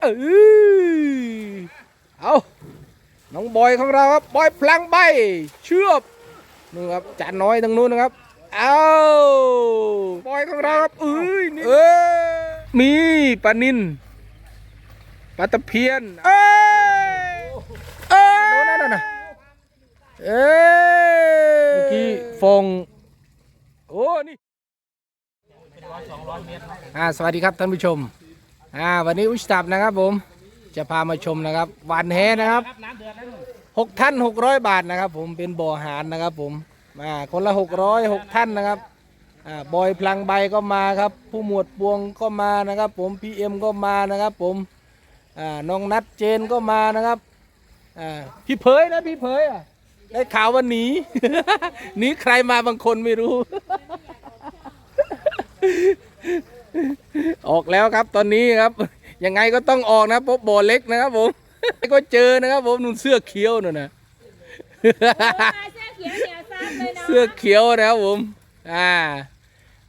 เออเอาน้องบอยของเราครับบอยพลังใบเชือบนู่นครับจานน้อยทางนู้นนะครับเอาบอยของเราครับเอ้ยนี่เออมีปลานินปลาตะเพียนเอ้ยเอ้ยโน่นนั่นน่ะเอ้ยเมื่อกี้ฟองโอ้นี่อ่าสวัสดีครับท่านผู้ชม อ่าวันนี้อุชตับนะครับผมจะพามาชมนะครับหวานแหนะครับหกท่านหกร้อยบาทนะครับผมเป็นบ่อหารนะครับผมอ่าคนละหกร้อยหกท่านนะครับอ่าบอยพลังใบก็มาครับ ผู้หมวดปวงก็มานะครับผมพีเอ็มก็มานะครับผมอ่าน้องนัดเจนก็มานะครับอ่าพี่เผยนะพี่เผยอะได้ข่าวว่าหนี หนีใครมาบางคนไม่รู้ ออกแล้วครับตอนนี้ครับ ยังไงก็ต้องออกนะพบบ่อเล็กนะครับผมก็เจอนะครับผมนุ่นเสื้อเขียวนู่นนะเสื้อเขียวเหนียวซับเลยเนาะเสื้อเขียวนะครับผม อ่า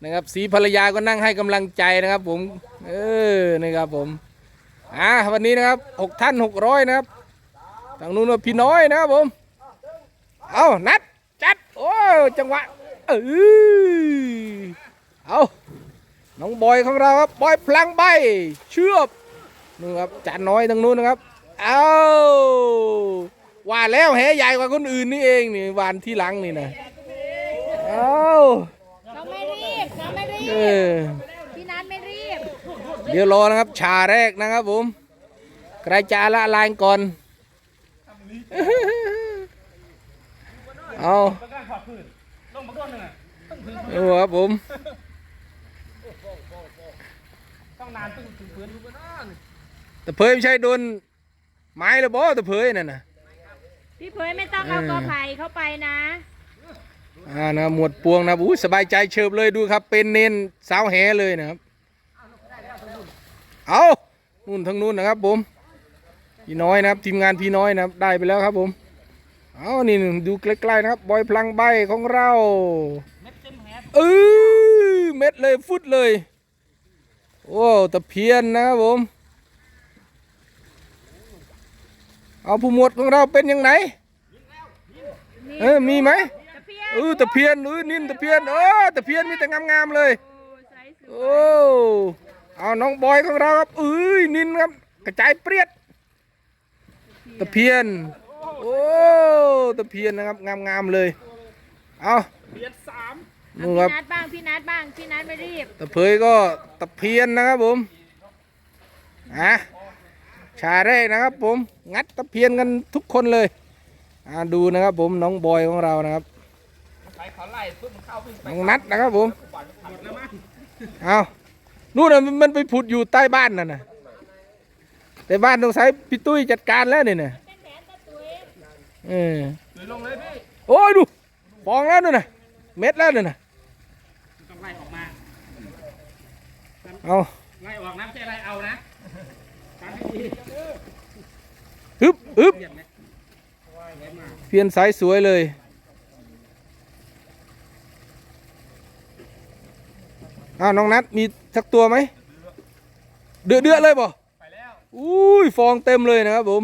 นะครับ สีภรรยาก็นั่งให้กำลังใจนะครับผม เออ นะครับผม อ่า วันนี้นะครับหกท่านหกร้อยนะครับ ทางนู้นพี่น้อยนะครับผม เอานัด จัด โอ้ จังหวะ เออเอา น้องบอยของเราครับบอยพลังใบเชือบนู่นครับจานน้อยทางนู้นนะครับเอาว่าแล้วแหใหญ่กว่าคนอื่นนี่เองนี่วานที่หลังนี่นะเอาเราไม่รีบเราไม่รีเอบอพี่นัทไม่รีบเดี๋ยวรอนะครับชาแรกนะครับผมใครจะละลายก่อนเอาดูครับผม แต่เพยไม่ใช่โดนไม้หรือบ่แต่เพยนั่นน่ะพี่เผยไม่ต้องเอาเออกอไผ่เข้าไปนะอ่านะหมวดปวงนะอู้สบายใจเฉิบเลยดูครับ เป็นเน้นสาวแหเลยนะครับ เอานู่นทางนู้นนะครับผมพี่น้อยนะครับ ทีมงานพี่น้อยนะครับได้ไปแล้วครับผม เอานี่หนึ่งดูใกล้ๆนะครับบอยพลังใบของเราเออเม็ดเลยฟุตเลย โอ้ตะเพียนนะครับผม เอาผู้หมวดของเราเป็นยังไงเออมีไหมตะเพียนเออตะเพียนเออนินตะเพียนเออตะเพียนมีแต่งามๆเลยโอ้เอาน้องบอยของเราครับเอ้ยนินครับ กระจายเปรี้ยดตะเพียนโอ้ตะเพียนนะครับงามๆเลยเอานู่ นคพี่รับ นัทบ้างพี่นัทบ้างพี่นัทไม่รีบตะเพยก็ตะเพียนนะครับผมอะชาแรกนะครับผม งัดตะเพียนกันทุกคนเลยอ่าดูนะครับผมน้องบอยของเรานะครับน้องนัดนะครับผมเอานู่นน่ะมันมันไปผุดอยู่ใต้บ้านนั่นน่ะแต่บ้านต้องใช้พี่ตุ้ยจัดการแล้วเนี่ยน่ะเออโอ้ยดูฟองแล้วนู่นน่ะ เม็ดแล้วนู่นน่ะต้องไล่ออกมาเอาไล่ออกนะไม่ใช่ไล่เอานะฟังให้ดีฮึบฮึบเปลี่ยนไหมไว้มาเพียนสายสวยเลยอ้าวน้องนัดมีสักตัวไหมเดือดเดือดเลยบ่ไปแล้วอุ้ยฟองเต็มเลยนะครับผม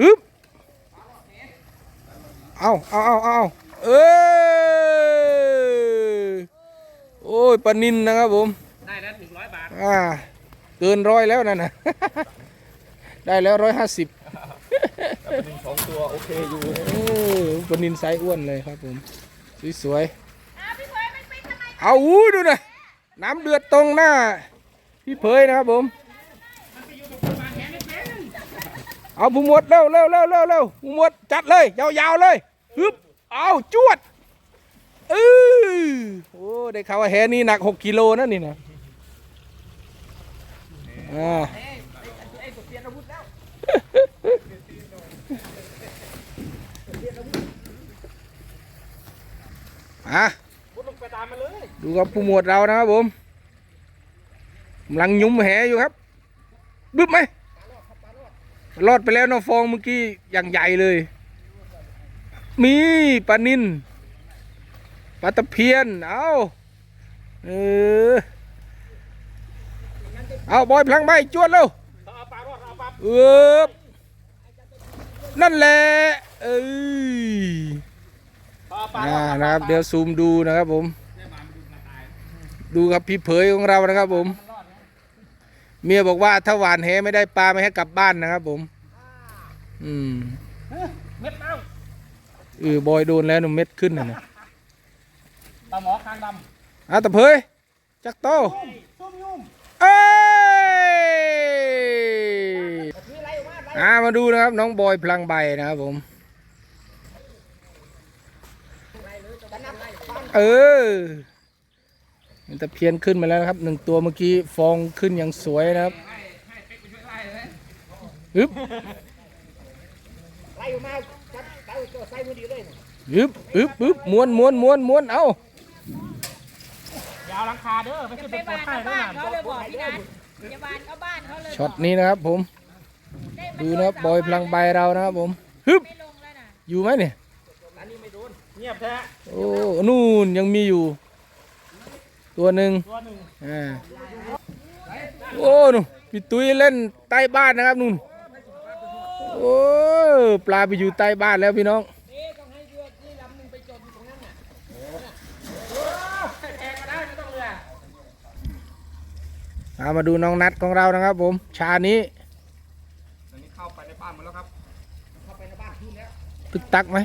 ฮึบเอาเอาเอาเอาเออโอ้ยปลานินนะครับผม ได้แล้วหนึ่งร้อยบาท อ่า เกินร้อยแล้วนั่นนะ ได้แล้วร้อยห้าสิบหนึ่งสองตัวโอเคอยู่เออปลานินไซส์อ้วนเลยครับผม สวยอ้าวพี่เผยมันไปทำไมๆเอาอู้ดูนะน้ำเดือดตรงหน้า พี่เผยนะครับผม เอาผู้หมวดเร็วเร็วเร็วเร็วเร็วผู้หมวดจัดเลย ยาวๆเลยฮึบเอาจวด เออโอ้ได้ข่าวว่าแหนี่หนักหกกิโลนะนี่นะอ่าอะดูกับผู้หมวดเรานะครับผมกำลังยุ้มแหอยู่ครับบึ้บไหมรอดไปแล้วน้องฟองเมื่อกี้อย่างใหญ่เลย มีปลานิน ปลาตะเพียน เอาเออเอาบอยพลังใบจวดเร็วเอาเอ๊บนั่นแหละเอ้ยพอปลาอ่านะครับ เดี๋ยวซูมดูนะครับผม ดูครับพี่เผยของเรานะครับผม เมียบอกว่าถ้าหวานแหไม่ได้ปลาไม่ให้กลับบ้านนะครับผม อืมเม็ดเต้าเออบอยโดนแล้วหนุ่มเม็ดขึ้นนะนะ ปลาหมอคางดอะตะเผยจักโตำส้มยุ่มเอ้ยอ่ามาดูนะครับน้องบอยพลังใบนะครับผมเออมันตะเพียนขึ้นมาแล้วนะครับหนึ่งตัวเมื่อกี้ฟองขึ้นอย่างสวยนะครับฮึบไล่ออกมาจับไล่ตัวใส่มือดีเลยฮึบฮึบฮึบม้วนม้วนม้วนม้วนเอา ยาวหลังคาเด้อไม่จะใช่ไปเป็นตัวบ้านไข่เขาแล้วบ้านนะเขาเลยบอกพี่นัทจะบ้านเขาบ้านเขาเลยช็อตนี้นะครับผม ดูนะครับบอยพลังใบเรานะครับผมฮึบไม่ลงแล้วนะอยู่ไหมเนี่ย อันนี้ไม่โดนเงียบแท้โอ้ นู่นยังมีอยู่ ตัวหนึ่งตัวหนึ่งอ่าโอ้นู่นพี่ตุ้ยเล่นใต้บ้านนะครับนู่น โอ้ ปลาไปอยู่ใต้บ้านแล้วพี่น้อง แทงก็ได้ไม่ต้องเรือ เอามาดูน้องนัดของเรานะครับ ผม ชานี้อันนี้เข้าไปในบ้านหมดแล้วครับ เข้าไปในบ้านทุ่นแล้วตึกตักไหม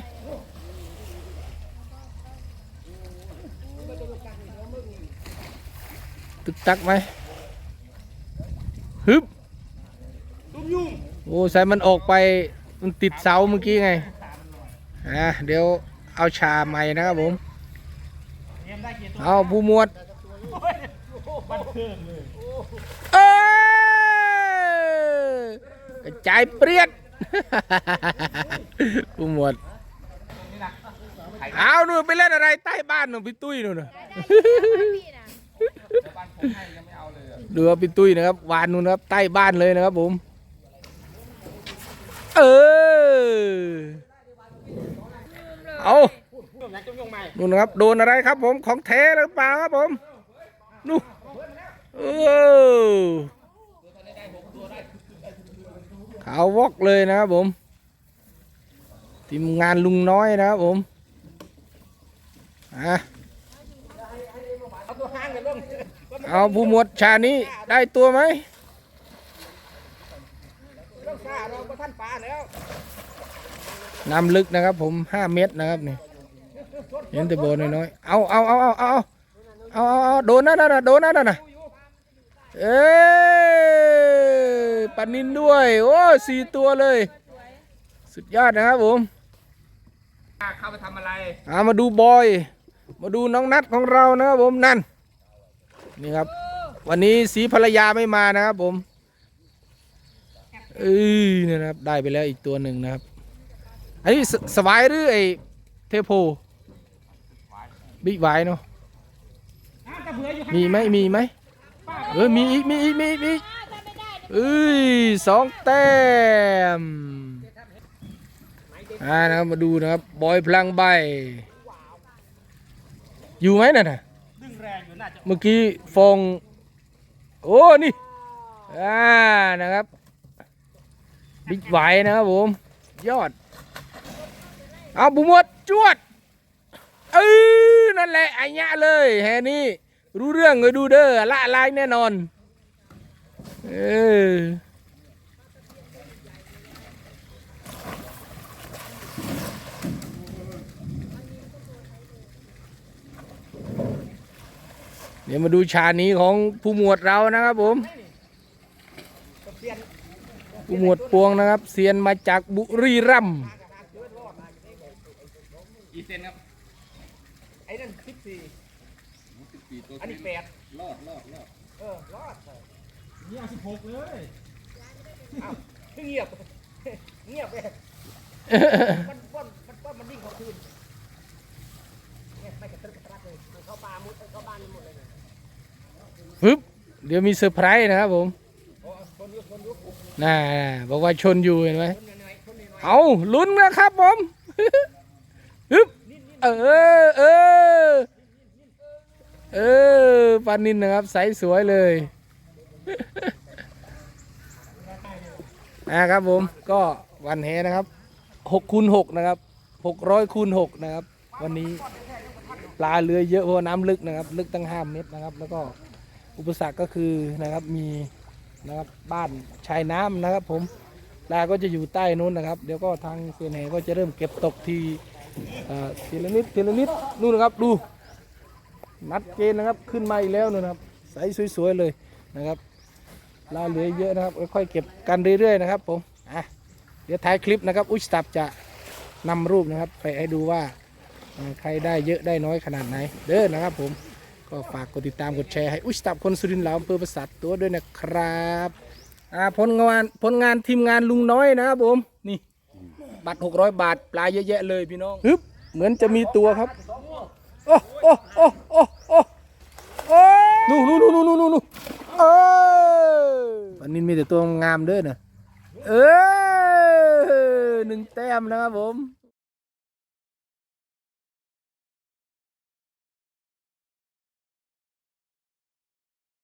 ตึกตักไหมฮึบตุ้มยุ่งโอ้ใส่มันออกไปมันติดเสาเมื่อกี้ไงอะเดี๋ยวเอาชาใหม่นะครับผมเตรียมได้กี่ตัวเอาผู้หมวดบ้านเครื่อง เลยเอ้ยกระจายเปรี้ยดผู้หมวดนี่นะเอาหนูไปเล่นอะไรใต้บ้านหนูพี่ตุ้ยหนูนะพี่นะบ้านผมให้ยังไม่เอาเลยอะดูครับพี่ตุ้ยนะครับวานนู่นนะครับใต้บ้านเลยนะครับผม เออเอาตุ้มยังตุ้มยุ่งใหม่นู่นนะครับโดนอะไรครับผมของเทหรือเปล่าครับผมนู่น โอขาววอกเลยนะครับผมทีมงานลุงน้อยนะครับผมอะเอาผู้หมวดชานี้ได้ตัวไหมน้ำลึกนะครับผมห้าเมตรนะครับนี่เห็นแต่โบน้อยๆเอาเอาเอาเอาเอาเอาเอาโดนนั่นน่ะโดนนั่นน่ะ เอ้ยปันนินด้วย โอ้สี่ตัวเลย สุดยอดนะครับผมเข้าไปทำอะไรเอามาดูบอย มาดูน้องนัดของเรานะครับผมนั่น นี่ครับ วันนี้สีภรรยาไม่มานะครับผมเอ้ยเนี่ยนะครับ ได้ไปแล้วอีกตัวหนึ่งนะครับ อันนี้สสวายหรือไอเทโพบิ๊กไวายเนาะอ้าวตะเบืออยู่ข้างมีไหมมีไหม เออมีอีกมีอีกมีอีกมีอีกถ้าไม่ได้เอ้ยสองแต้มอ่านะครับมาดูนะครับบอยพลังใบ อยู่ไหมน่ะนะเมื่อกี้ฟอง โอ้นี่อ่านะครับบิ๊กไวนะครับผมยอด เอาบุหมดจวดเออนั่นแหละไอ้ยเลยแฮนี่ รู้เรื่องเลยดูเด้อละลายแน่นอน เออเดี๋ยวมาดูชานี้ของผู้หมวดเรานะครับผมผู้หมวดปวงนะครับเซียนมาจากบุรีรัมย์อีเซนครับไอ้นั่นสิบสี่ อันนี้แปดรอดรอดรอดเออรอดนี่เอาสิบหกเลยอ้าวเงียบ เงียบเลยมันป้อนมันป้อนมันวิ่งเข้าคืนเนี่ยไม่กระตึกกระตักเลยมันเข้าป่ามุดเข้าบ้านหมดเลยนะปึ๊บเดี๋ยวมีเซอร์ไพรส์นะครับผมโอ้คนยุคคนยุคน่าบอกว่าชนอยู่เห็นไหมคนเหนื่อยคนเหนื่อยเอาลุ้นนะครับผมฮึบเออเออ เออปลานินนะครับใสสวยเลยนะครับผมก็วันแหนะครับหกคูณหกนะครับหกร้อยคูณหกนะครับ วันนี้ปลาเรือเยอะเพราะน้ำลึกนะครับ ลึกตั้งห้าเมตรนะครับ แล้วก็อุปสรรคก็คือนะครับมีนะครับบ้านชายน้ำนะครับ ผมปลาก็จะอยู่ใต้นู้นนะครับ เดี๋ยวก็ทางเซียนแหก็จะเริ่มเก็บตกทีเอ่อทีละนิดทีละนิดนู่นนะครับดู นัดเกณฑ์นะครับขึ้นมาอีกแล้วนะครับใสสวยๆเลยนะครับปลาเหลือเยอะนะครับค่อยๆเก็บกันเรื่อยๆนะครับผมอะเดี๋ยวท้ายคลิปนะครับ อุยตับจะนำรูปนะครับ ไปให้ดูว่าใครได้เยอะได้น้อยขนาดไหน เด้อนะครับผมก็ฝากกดติดตามกดแชร์ให้อุยตับคนสุรินทร์ลาอำเภอประสาทตัวด้วยนะครับอ่าผลงานผลงานทีมงานลุงน้อยนะครับผมนี่บัตร600 บาทปลาเยอะแยะเลยพี่น้องฮึบเหมือนจะมีตัวครับ อ้โอ้โอ้โอ้โอ้โอ้นู่นนู่นนู่นนู่นนู่นเออวันนี้มีแต่ตัวงามเด้อนะเออหนึ่งแต้มนะครับผม